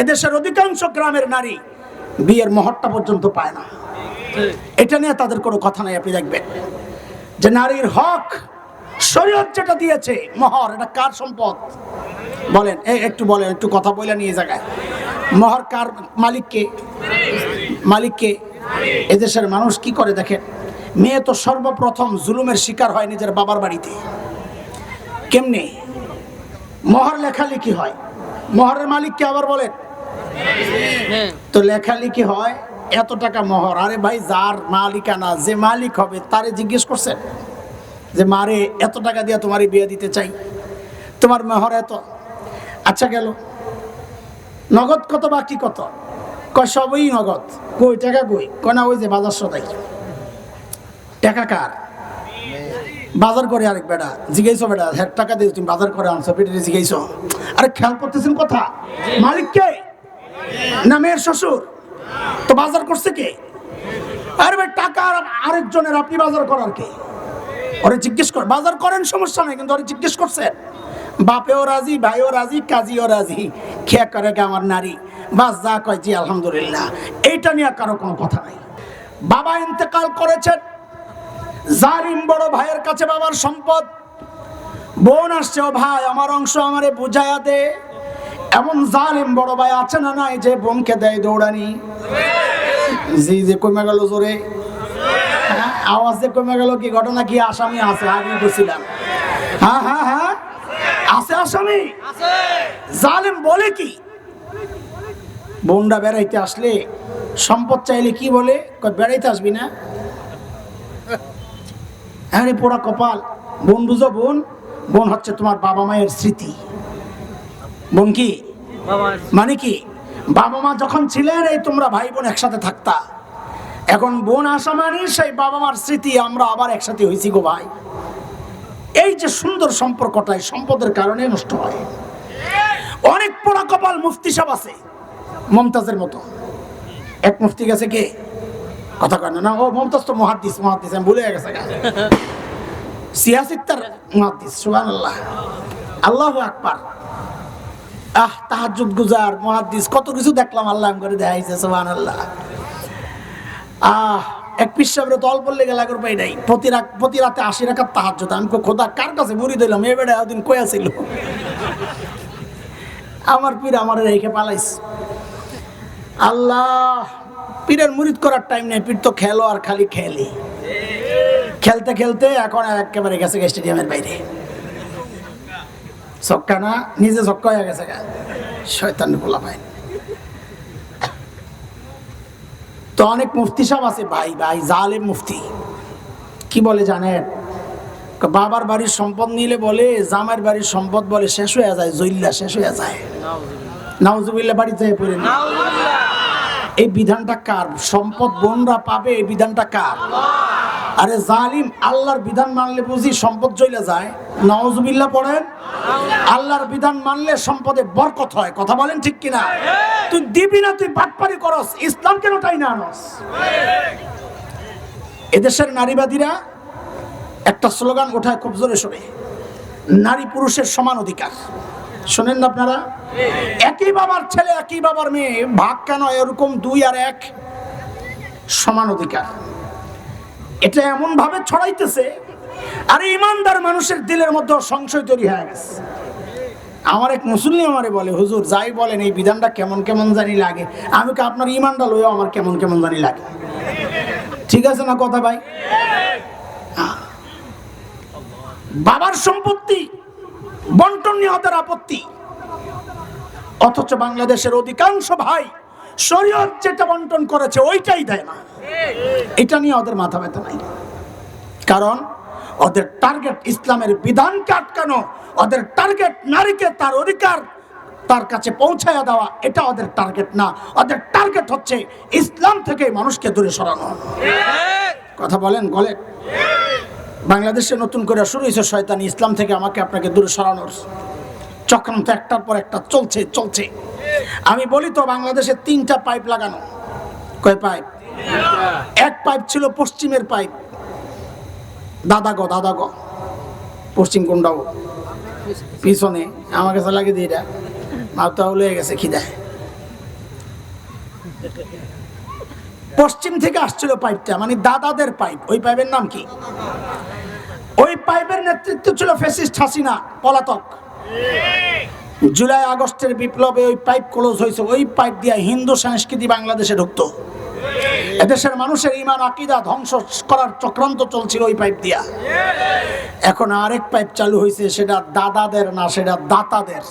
এদেশের অধিকাংশ গ্রামের নারী বিয়ের মহরটা পর্যন্ত পায় না। এটা নিয়ে তাদের কোনো কথা নাই, আপনি দেখবেন। যে নারীর হক, শরীয়ত যেটা দিয়েছে, মহর, এটা কার সম্পদ? বলেন এই একটু বলেন, একটু কথা বলে নিয়ে জায়গায়। মহর কার মালিককে? মালিককে? এদেশের মানুষ কি করে দেখেন? মেয়ে তো সর্বপ্রথম জুলুমের শিকার হয় নিজের বাবার বাড়িতে। কেমনে? মহর লেখালেখি হয়। মহরের মালিককে আবার বলেন তো লেখালেখি হয়, এত টাকা মহর। আরে ভাই, যার মালিকানা, যে মালিক হবে, তারে জিজ্ঞেস করছেন যে, মারে, এত টাকা দিয়ে তোমার বিয়ে দিতে চাই। তোমার মহর এত। আচ্ছা গেল। নগদ কত, বাকি কত? কয়, সবই নগদ। কই, টাকা কই? কয়, না, ওই যে বাজার সদাই। টাকা কার? বাজার করে আরেক বেটা জিগাইছো বেটা হ্যাঁ টাকা দিয়ে তুমি বাজার করে আনছো পেটে জিগাইছো আরে, খেয়াল করতেছেন কথা? মালিক কে? না, মেয়ের শ্বশুর। তো বাজার করছে কে? আরে ভাই টাকা আর আরেকজনের, আপনি বাজার করার কে? ওরে জিজ্ঞেস কর, বাজার করেন, সমস্যা নাই, কিন্তু ওরে জিজ্ঞেস করছেন বাপেও রাজি, ভাইও রাজি, কাজীও রাজি। খেয়া করে আমার নারী। বাস যা কয়, জি, আলহামদুলিল্লাহ। এইটা নিয়ে কারও কোনো কথা নাই। বাবা ইন্তেকাল করেছেন। জালিম বড় ভাইয়ের কাছে বাবার সম্পদ। বোন আসছে, ও ভাই, আমার অংশ আমারে বুঝাইয়া দে। এমন জালিম বড় ভাই আছে না নাই যে বোনকে দেয় দৌড়ানি? জি যে কমে গেল জোরে। হ্যাঁ, আওয়াজ যে কমে গেল কি ঘটনা কি? আসামি আছে আগে বলছিলাম হ্যাঁ হ্যাঁ হ্যাঁ। আছে আসামি? জালিম বলে কি? বোনরা বেড়াইতে আসলে সম্পদ চাইলে কি বলে? বেড়াইতে আসবি না? আরে পোড়া কপাল বোন বুঝো বোন বোন হচ্ছে তোমার বাবা মায়ের স্মৃতি। বোন কি মানে কি? বাবা মা যখন ছিলেন এই তোমরা ভাই বোন একসাথে থাকতা। এখন বোন আসা মানে সেই বাবা মার স্মৃতি আমরা আবার একসাথে হয়েছি গো ভাই। এই যে সুন্দর সম্পর্কটা এই সম্পদের কারণে নষ্ট হয়। অনেক পোড়া কপাল মুফতি সাহেব আছে মমতাজের মতো। এক মুফতি গেছে কে? কথা কয় না ও মমতাজ তো মহাদ্দিস মহাদ্দিস আমি ভুলে গেছে সিয়াসিত্তার মহাদিস সুবান আল্লাহ আল্লাহ আকবার। আহ তাহাজুদ গুজার, মহাদ্দিস, কত কিছু দেখলাম আল্লাহ করে দেখাইছে সুবান আল্লাহ আহ, এক পিসাবের তো অল্প লেগে লাগার পাই নাই। প্রতি রাত আশি রাখার তাহাজুদ আমি খোদা, কার কাছে মুড়ি দিলাম? এ বেড়া ওদিন কয়া ছিল আমার পীর আমার রেখে পালাইস আল্লাহ, পীরের মুরিদ করার টাইম নেই, পীর তো খেলো আর খালি খেলি। খেলতে খেলতে এখন একেবারে গেছে স্টেডিয়ামের বাইরে। ছক্কা না নিজে ছক্কা হয়ে গেছে শয়তান বলা ভাই। তো অনেক মুফতি সব আছে ভাই ভাই জালে মুফতি। কি বলে জানেন? বাবার বাড়ির সম্পদ নিলে বলে জামার বাড়ির সম্পদ বলে শেষ হয়ে যায় জৈল্লা শেষ হয়ে যায়। নাউজুবিল্লা বাড়ি যায় পড়ে এই বিধানটা কার? সম্পদ বোনরা পাবে এই বিধানটা কার? আরে জালিম, আল্লাহর বিধান মানলে বুঝি সম্পদ চলে যায়? নওয়াজুবিল্লাহ পড়েন? আল্লাহর বিধান মানলে সম্পদে বরকত হয়। কথা বলেন ঠিক কিনা? তুই দিবি না, তুই বাটপারি করস। ইসলাম কেন তাই না আনস? এদেশের নারীবাদীরা একটা স্লোগান ওঠায় খুব জোরে সরে নারী পুরুষের সমান অধিকার। শোনেন না আপনারা? একই বাবার ছেলে, একই বাবার মেয়ে, ভাগ কেন? এরকম দুই আর এক সমান অধিকার। এটা এমন ভাবে ছড়াইতেছে, আর ইমানদার মানুষের দিলের মধ্যে সংশয় তৈরি হয়ে গেছে। আমার এক মুসলিম আমারে বলে, হুজুর, যাই বলেন, এই বিধানটা কেমন কেমন জানি লাগে। আমি আপনার ইমানটা লইও আমার কেমন কেমন জানি লাগে? ঠিক আছে না কথা ভাই। বাবার সম্পত্তি, বন্টন ওদের আপত্তি। অথচ বাংলাদেশের অধিকাংশ ভাই শরীয়ত যেটা বন্টন করেছে, ওইটাই দেয় না। এটা নিয়ে ওদের মাথা ব্যথা নাই। কারণ ওদের টার্গেট ইসলামের বিধানকে আটকানো, ওদের টার্গেট নারীকে তার অধিকার তার কাছে পৌঁছায়া দেওয়া, এটা ওদের টার্গেট না। ওদের টার্গেট হচ্ছে ইসলাম থেকে মানুষকে দূরে সরানো। কথা বলেন বলেন বাংলাদেশে নতুন করে শুরু হয়েছে শয়তানি, ইসলাম থেকে আমাকে আপনাকে দূরে সরানোর। চক্রান্ত একটার পর একটা চলছে চলছে। আমি বলি তো বাংলাদেশে তিনটা পাইপ লাগানো। কয় পাইপ? এক পাইপ ছিল পশ্চিমের পাইপ। দাদা গো দাদা গো। পশ্চিম কোনটাও পিছনে। আমার কাছে লাগে দিয়ে এটা মাথা উলে গেছে খিদায় পশ্চিম থেকে আসছিল পাইপটা মানে দাদাদের পাইপ। ওই পাইপের নাম কি? ওই পাইপের নেতৃত্ব ছিল ফেসিস্ট হাসিনা, পলাতক। জুলাই আগস্টের বিপ্লবে ওই পাইপ ক্লোজ হয়েছে, ওই পাইপ দিয়ে হিন্দু সংস্কৃতি বাংলাদেশে ঢুকতো। এদেশের মানুষের ইমান আকিদা ধ্বংস করার চক্রান্ত চলছিল ওই পাইপ দিয়া। এখন আরেক পাইপ চালু হয়েছে, সেটা দাদাদের না, সেটা দাতাদের।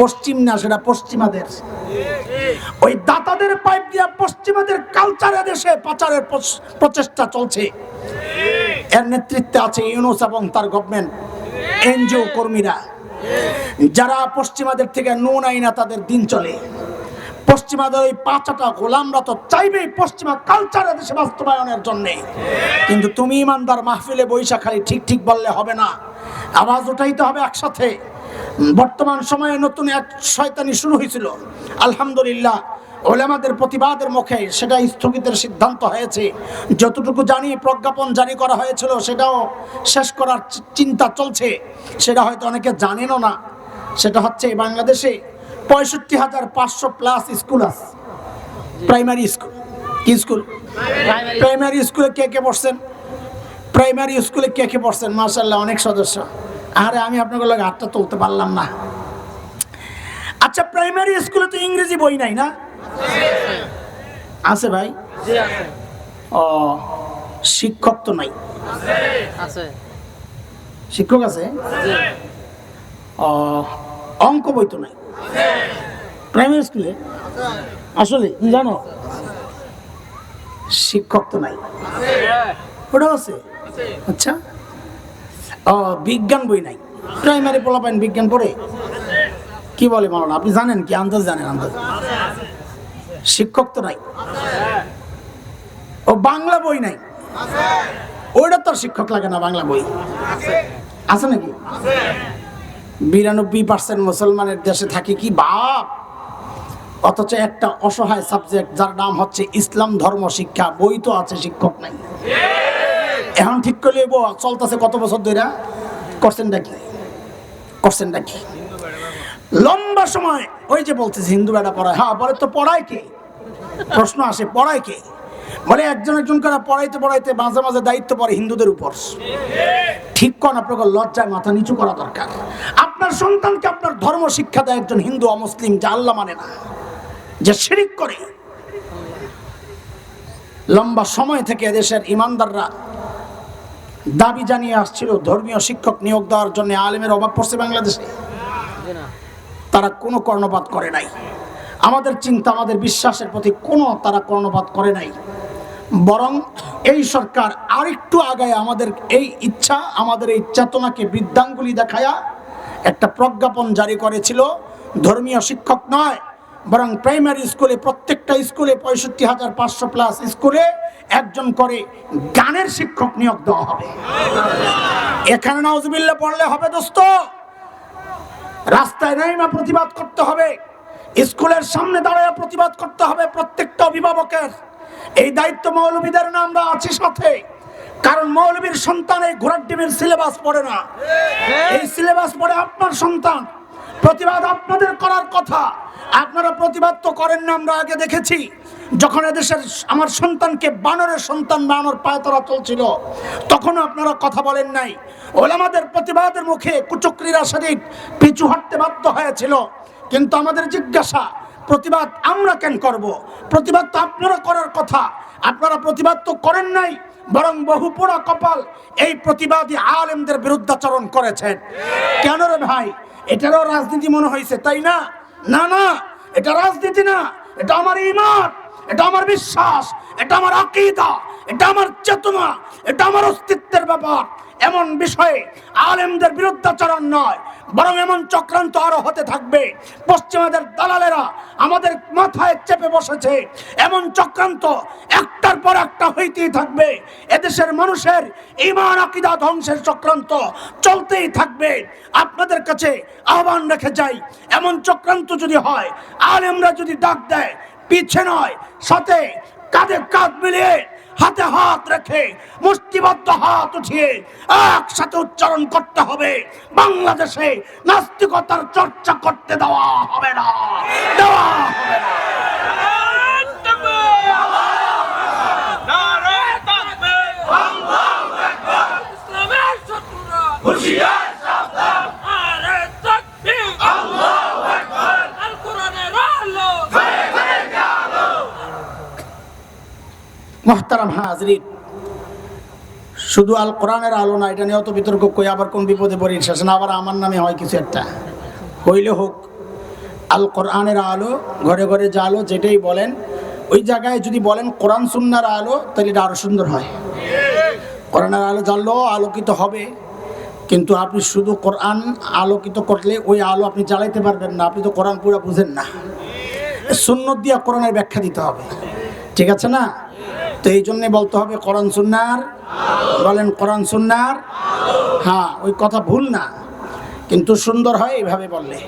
পশ্চিম না, সেটা পশ্চিমাদের। ওই দাতাদের পাইপ দিয়া পশ্চিমাদের কালচার দেশে পাচারের প্রচেষ্টা চলছে। এর নেতৃত্বে আছে ইউনুস এবং তার গভর্নমেন্ট এনজিও কর্মীরা। যারা পশ্চিমাদের থেকে নুন আইনা তাদের দিন চলে। পশ্চিমাদের ওই পাঁচাটা গোলামরা তো চাইবেই পশ্চিমা কালচার দেশে বাস্তবায়নের জন্যে। কিন্তু তুমি ইমানদার মাহফিলে বৈশা খালি ঠিক ঠিক বললে হবে না। আওয়াজ উঠাইতে হবে একসাথে। বর্তমান সময়ে নতুন এক শয়তানি শুরু হয়েছিল আলহামদুলিল্লাহ ওলামাদের প্রতিবাদের মুখে সেটা স্থগিতের সিদ্ধান্ত হয়েছে। যতটুকু জানি প্রজ্ঞাপন জারি করা হয়েছিল সেটাও শেষ করার চিন্তা চলছে। সেটা হয়তো অনেকে জানেনও না। সেটা হচ্ছে বাংলাদেশে পঁয়ষট্টি হাজার পাঁচশো প্লাস স্কুল আছে। প্রাইমারি স্কুল কি স্কুল প্রাইমারি স্কুলে কে কে পড়ছেন? প্রাইমারি স্কুলে কে কে পড়ছেন? মার্শাল্লাহ অনেক সদস্য। আরে আমি আপনাকে লাগে হাতটা তুলতে পারলাম না। আচ্ছা প্রাইমারি স্কুলে তো ইংরেজি বই নাই না? আছে ভাই? ও শিক্ষক তো নাই। শিক্ষক আছে? ও অঙ্ক বই তো নাই। প্রাইমারি স্কুলে আসলে তুমি জানো শিক্ষক তো নাই। ওটাও আছে? আচ্ছা। ও বিজ্ঞান বই নাই। প্রাইমারি পোলাপাইন বিজ্ঞান পড়ে? কি বলে মাওলানা আপনি জানেন কি আন্দাজ জানেন আন্দাজ? শিক্ষক তো নাই। ও বাংলা বই নাই। ওইটা তো শিক্ষক লাগে না, বাংলা বই। আছে নাকি? বিরানব্বই পার্সেন্ট মুসলমানের দেশে থাকে কি বাপ? অথচ একটা অসহায় সাবজেক্ট যার নাম হচ্ছে ইসলাম ধর্ম শিক্ষা, বই তো আছে, শিক্ষক নাই। এখন ঠিক করলে চলতেছে কত বছর ধরে করছেনটা কি? করছেনটা কি? লম্বা সময়, ওই যে বলতেছে, হিন্দু বেটা পড়ায়। হ্যাঁ বলে তো পড়ায় কে? প্রশ্ন আসে, পড়ায় কে? বলে একজন একজন করে পড়াইতে পড়াইতে মাঝে মাঝে দায়িত্ব পড়ে হিন্দুদের উপর। ঠিক কন আপনাকে লজ্জায় মাথা নিচু করা দরকার? আপনার সন্তানকে আপনার ধর্ম শিক্ষা দেয় একজন হিন্দু অমুসলিম, যে আল্লাহ মানে না। যে শিরিক করে। লম্বা সময় থেকে দেশের ইমানদাররা দাবি জানিয়ে আসছিল, ধর্মীয় শিক্ষক নিয়োগ দেওয়ার জন্য আলেমের অভাব পড়ছে বাংলাদেশে। তারা কোনো কর্ণপাত করে নাই। আমাদের চিন্তা, আমাদের বিশ্বাসের প্রতি কোনো তারা কর্ণপাত করে নাই। বরং এই সরকার আরেকটু আগায় আমাদের এই ইচ্ছা, আমাদের এই চেতনাকে বৃদ্ধাঙ্গুলি দেখায়া একটা প্রজ্ঞাপন জারি করেছিল। ধর্মীয় শিক্ষক নয়, বরং প্রাইমারি স্কুলে, প্রত্যেকটা স্কুলে পঁয়ষট্টি হাজার পাঁচশো প্লাস স্কুলে একজন করে গানের শিক্ষক নিয়োগ দেওয়া হবে। এখানে নজবিল্লা পড়লে হবে দোস্ত। রাস্তায় নেই না প্রতিবাদ করতে হবে। স্কুলের সামনে দাঁড়ায় প্রতিবাদ করতে হবে প্রত্যেকটা অভিভাবকের। এই দায়িত্ব মৌলবীদের না, আমরা আছি সাথে। কারণ মৌলবীর সন্তান এই ঘোরার ডিমের সিলেবাস পড়ে না। এই সিলেবাস পড়ে আপনার সন্তান। প্রতিবাদ আপনাদের করার কথা। আপনারা প্রতিবাদ তো করেন না, আমরা আগে দেখেছি। যখন এদেশের আমার সন্তানকে বানরের সন্তান বানর পায়তারা চলছিল, তখনও আপনারা কথা বলেন নাই। ওলামাদের প্রতিবাদের মুখে কুচক্রীরা সেদিক পিছু হটতে বাধ্য হয়েছিল। কিন্তু আমাদের জিজ্ঞাসা, প্রতিবাদ আমরা কেন করব? প্রতিবাদ তো আপনারা করার কথা। আপনারা প্রতিবাদ তো করেন নাই, বরং বহু পোড়া কপাল এই প্রতিবাদী আলেমদের বিরুদ্ধাচরণ করেছেন। কেন রে ভাই? এটারও রাজনীতি মনে হয়েছে, তাই না? না না, এটা রাজনীতি না, এটা আমার ইমান, এটা আমার বিশ্বাস, এটা আমার আকিদা, এটা আমার চেতনা, এটা আমার অস্তিত্বের ব্যাপার। এমন বিষয়ে আলেমদের বিরুদ্ধাচরণ নয়। বরং এমন চক্রান্ত আরও হতে থাকবে। পশ্চিমাদের দালালেরা আমাদের মাথায় চেপে বসেছে। এমন চক্রান্ত একটার পর একটা হইতেই থাকবে। এদেশের মানুষের ইমান আকিদা ধ্বংসের চক্রান্ত চলতেই থাকবে। আপনাদের কাছে আহ্বান রেখে যাই, এমন চক্রান্ত যদি হয়, আলেমরা যদি ডাক দেয়, পিছে নয়, সাথে কাঁধে কাঁধ মিলিয়ে হাতে হাত রেখে মুষ্টিবদ্ধ হাত উঠিয়ে একসাথে উচ্চারণ করতে হবে। বাংলাদেশে নাস্তিকতার চর্চা করতে দেওয়া হবে না। দেওয়া হবে না। Yeah. মোহতারাম হাজরিন। শুধু আল কোরআনের আলো না, এটা নিয়ে অত বিতর্ক, কই আবার কোন বিপদে পড়ি? শেষ না, আবার আমার নামে হয় কিছু একটা। হইলে হোক, আল কোরআনের আলো, ঘরে ঘরে যে আলো, যেটাই বলেন, ওই জায়গায় যদি বলেন কোরআন সুন্নার আলো, তাহলে এটা আরও সুন্দর হয়। কোরআনের আলো জ্বাললেও আলোকিত হবে, কিন্তু আপনি শুধু কোরআন আলোকিত করলে ওই আলো আপনি জ্বালাইতে পারবেন না, আপনি তো কোরআন পুরো বুঝেন না। সুন্নত দিয়া কোরআনের ব্যাখ্যা দিতে হবে। ঠিক আছে না? তো এই জন্যে বলতে হবে কোরআন সুন্নার বলেন কোরআন সুন্নার হ্যাঁ ওই কথা ভুল না, কিন্তু সুন্দর হয় এইভাবে বললে।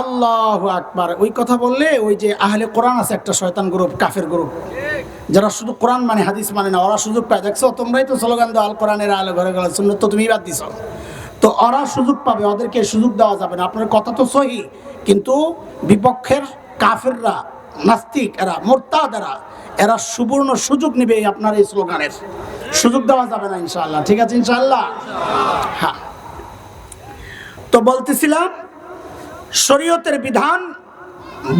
আল্লাহ আকবার, ওই কথা বললে ওই যে আহলে কোরআন আছে একটা শয়তান গ্রুপ, কাফের গ্রুপ। যারা শুধু কোরআন মানে হাদিস মানে না, ওরা সুযোগ পায়। দেখছ, তোমরাই তো স্লোগান দাও, আল কোরআনের আলো ঘরে গেলে সুন্দর তো তুমি বাদ দিছ। তো ওরা সুযোগ পাবে, ওদেরকে সুযোগ দেওয়া যাবে না। আপনার কথা তো সহি, কিন্তু বিপক্ষের কাফেররা, নাস্তিক এরা, মোরতাদ এরা এরা সুবর্ণ সুযোগ নেবে আপনার এই স্লোগানের। সুযোগ দেওয়া যাবে না ইনশাল্লাহ ঠিক আছে ইনশাল্লাহ হ্যাঁ। তো বলতেছিলাম, শরীয়তের বিধান,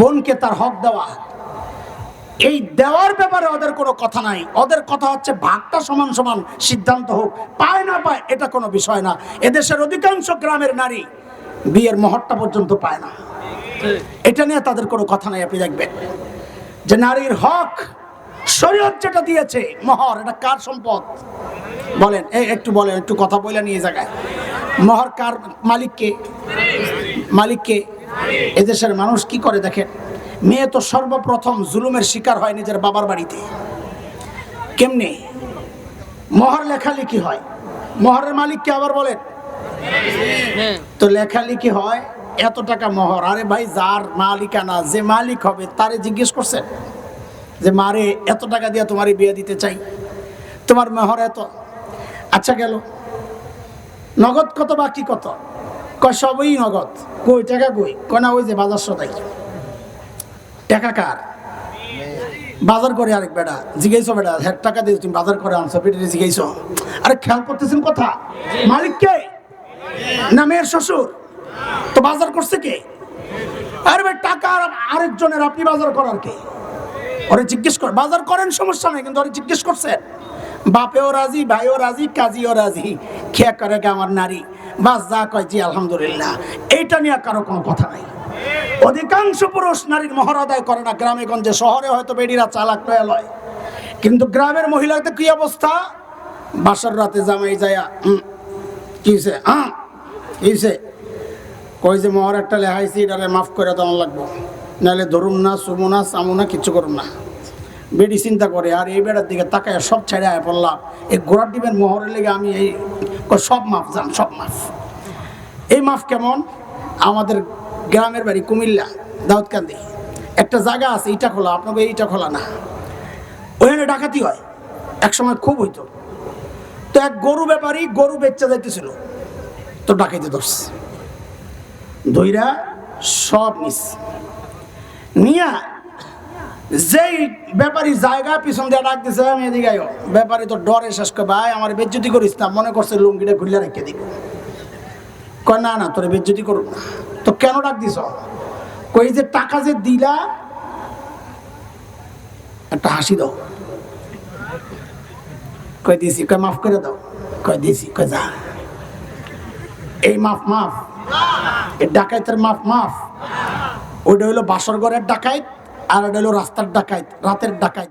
বোনকে তার হক দেওয়া। এই দেওয়ার ব্যাপারে ওদের কোনো কথা নাই। ওদের কথা হচ্ছে ভাগটা সমান সমান, সিদ্ধান্ত হোক, পায় না পায়, এটা কোনো বিষয় না। এদেশের অধিকাংশ গ্রামের নারী বিয়ের মহরটা পর্যন্ত পায় না। এটা নিয়ে তাদের কোনো কথা নাই, আপনি দেখবেন। যে নারীর হক শরীয়ত যেটা দিয়েছে, মহর, এটা কার সম্পদ? বলেন এই একটু বলেন, একটু কথা বলে নিয়ে জায়গায়। মহর কার মালিককে? মালিককে? এদেশের মানুষ কি করে দেখেন? মেয়ে তো সর্বপ্রথম জুলুমের শিকার হয় নিজের বাবার বাড়িতে। কেমনে? মহর লেখালেখি হয়। মহরের মালিককে আবার বলেন, তো লেখালেখি হয়, এত টাকা মহর। আরে ভাই, যার মালিকানা যে মালিক হবে, তারে জিজ্ঞেস করছেন? যে মারে, এত টাকা দিয়ে তোমার বিয়ে দিতে চাই। তোমার মহর এত। আচ্ছা গেল। নগদ কত, বাকি কত? কয়, সবই নগদ। কই, টাকা কই? কয়, না, ওই যে বাজার সদাই। টাকা কার? বাজার করে আরেক বেটা জিজ্ঞাসো বেটা হ্যাঁ টাকা দিয়ে তুমি বাজার করে আনছো বেটে জিজ্ঞাসো। আরে, খেয়াল করতেছেন কথা? মালিক কে? না, মেয়ের শ্বশুর? তো বাজার করছে কে? আরে টাকা আর- আরেকজনের, আপনি বাজার করার কে? ওরে জিজ্ঞেস কর, বাজার করেন, সমস্যা নেই, কিন্তু ওরে জিজ্ঞেস করছেন বাপেও রাজি, ভাইও রাজি, কাজীও রাজি, খেয়া করে আমার নারী। বাস যা কয়, জি, আলহামদুলিল্লাহ। এইটা নিয়ে কারও কোনো কথা নাই। অধিকাংশ পুরুষ নারীর মহর আদায় করে না গ্রামে গঞ্জে শহরে হয়তো বেডিরা চালাক নয় লয়। কিন্তু গ্রামের মহিলাদের কি অবস্থা? বাসার রাতে জামাই যায়া কি হয়েছে হ্যাঁ কি হয়েছে কই যে, মহর একটা লেহাইছি এটারে মাফ করে দেওয়া লাগবো। নাহলে ধরুন না সুমো না, চামো না, কিচ্ছু করুন না। বেডি চিন্তা করে, আর এই বেড়ার দিকে তাকায় সব ছেড়ে আয় পড়লাম। এই গোড়ার ডিমের মোহরের লেগে আমি এই সব মাফ যান সব মাফ। এই মাফ কেমন? আমাদের গ্রামের বাড়ি কুমিল্লা, দাউদকান্দি। একটা জায়গা আছে, ইটা খোলা, আপনাকে এইটা খোলা না। ওখানে ডাকাতি হয় এক সময় খুব হইতো। তো এক গরু ব্যাপারী গরু বেচা যাইতেছিল, তো ডাকাইতে ধরছে। ধইরা সব নিস নিয়া যেই ব্যাপারী জায়গা পিছন দিয়ে ডাক দিছে, আমি এদিকে আইও। ব্যাপারী তো ডরে শেষ করে, ভাই, আমার বেজ্জতি করিস না। মনে করছে লুঙ্গিটা খুললে রেখে দিব কয়, না না, তোরে বেজ্জতি করুন না। তো কেন ডাক দিছ? কই যে টাকা যে দিলা, একটা হাসি দাও। কই, দিছি। কয়, মাফ করে দাও। কয়, দিছি। কয়, যা। এই মাফ মাফ। এই ডাকাইতের মাফ মাফ। ওইটা হইল বাসর ঘরের ডাকাইত আর ওটা হলো রাস্তার ডাকাইত রাতের ডাকাইত।